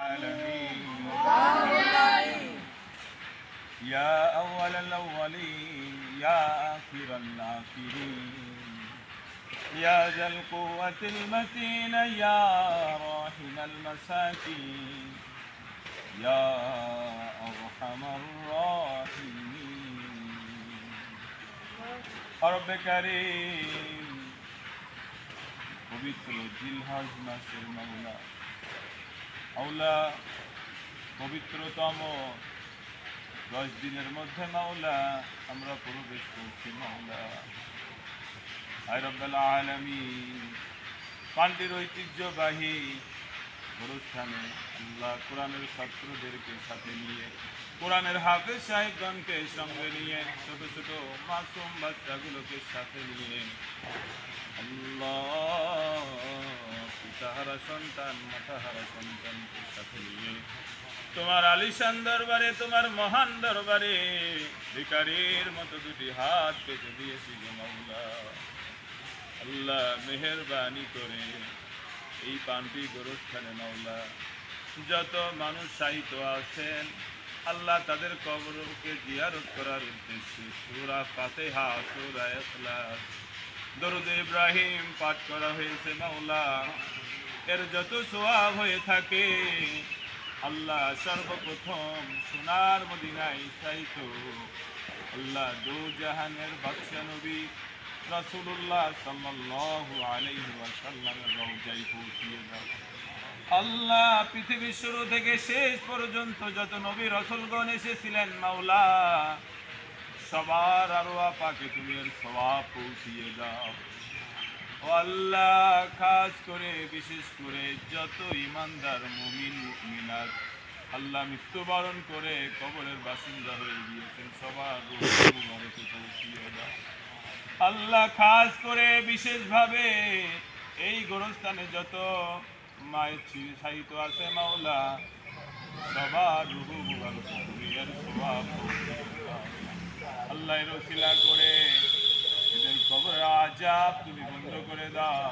العالمين يا أول الأولين يا آخر الآخرين يا ذا القوة المتين يا راحم المساكين يا أرحم الراحمين رب كريم পবিত্র জিলহাজ মাসের মাওলা মাওলা, পবিত্রতম দশ দিনের মধ্যে মাওলা, আমরা প্রবেশ করছি মাওলা। আয় রব্বাল আলামিন, পান্ডির ঐতিহ্যবাহী অনুষ্ঠানে আল্লাহ কোরআনের ছাত্রদেরকে সাথে নিয়ে, কোরআনের হাফেজ সাহেবগণকে সঙ্গে নিয়ে, ছোট ছোট মাসুম বাচ্চাগুলোকে সাথে নিয়ে সন্তান তোমার আলিশান দরবারে, তোমার মহান দরবারে ভিকারির মতো দুটি হাত পেতে দিয়েছি গো আল্লাহ মেহরবানি করে এই পান্তি গোরস্থানে মাওলা। যত মানুষ সাহিত্য আছেন, আল্লাহ তাদের কবরকে জিয়ারত করার উদ্দেশ্যে সুরা ফাতেহা, সুরা ইখলাস। দরুদ ইব্রাহিম পাঠ করা হয়েছে মাওলা। এর যত সোয়াব হয়ে থাকে, আল্লাহ সর্বপ্রথম সোনার মদিনায় সাইত আল্লাহ দু জাহানের বাদশা নবী রাসূলুল্লাহ সাল্লাল্লাহু আলাইহি ওয়াসাল্লামের রওজায় পৌঁছিয়ে দাও আল্লাহ পৃথিবীর শুরু থেকে শেষ পর্যন্ত যত নবী রসুলগণ এসেছিলেন, মাওলা, সবার আরোয়া পাকে তুমি এর স্বভাব পৌঁছিয়ে দাও। ও আল্লাহ খাস করে, বিশেষ করে যত ইমানদার মুমিন, মুমিনাত, আল্লাহ মৃত্যুবরণ করে কবরের বাসিন্দা হয়ে গিয়েছেন। সবার আল্লাহ খাস করে বিশেষভাবে এই গোরস্থানে যত মায়ের সাহিত্য আছে মাওলা, সবার রুহু মুবারক স্বভাব আল্লাহ রসিলা করে এদের কবর আজাব তুমি করে দাও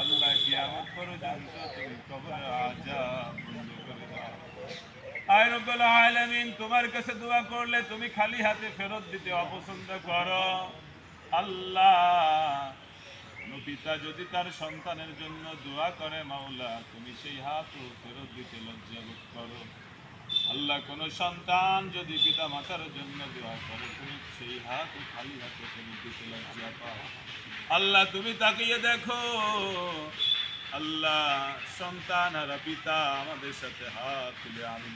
আল্লাহ কিয়ামত পর্যন্ত তুমি কবর আজাব বন্ধ করে দাও। আয় রব্বুল আলামিন, তোমার কাছে দোয়া করলে তুমি খালি হাতে ফেরত দিতে অপছন্দ করো। আল্লাহ পিতা যদি তার সন্তানের জন্য দোয়া করে মাওলা, তুমি সেই হাতও ফেরত দিতে লজ্জাবোধ করো। আল্লাহ কোন সন্তান যদি পিতা মাতার জন্য দোয়া করে, তুমি সেই হাত খালি হাতে তুমি দিতে লজ্জা পাও। আল্লাহ, তুমি তাকিয়ে দেখো। আল্লাহ, সন্তান আর পিতা আমাদের সাথে হাত তুলে আমি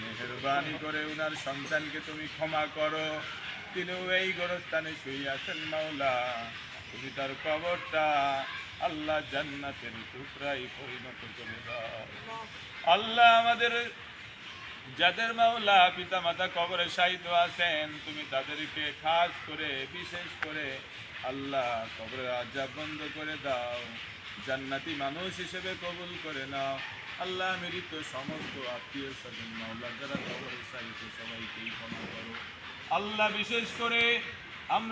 মেহরবানি করে উনার সন্তানকে তুমি ক্ষমা করো। তিনিও এই গোরস্থানে শুয়ে আছেন, মাওলা। তুমি তার কবরটা আল্লাহ জান্নাতের টুকরাই পরিণত করে দাও আল্লাহ আমাদের যাদের মাওলা পিতা মাতা কবরে সাহিত্য আছেন, তুমি তাদেরকে খাস করে, বিশেষ করে আল্লাহ কবরের আজাব বন্ধ করে দাও। জান্নাতি মানুষ হিসেবে কবুল করে নাও। আল্লাহ মৃত সমস্ত আত্মীয় স্বজন, মাওলা যারা কবরের সাহিত্য সবাইকেই ক্ষমা করো। আল্লাহ বিশেষ করে আমরা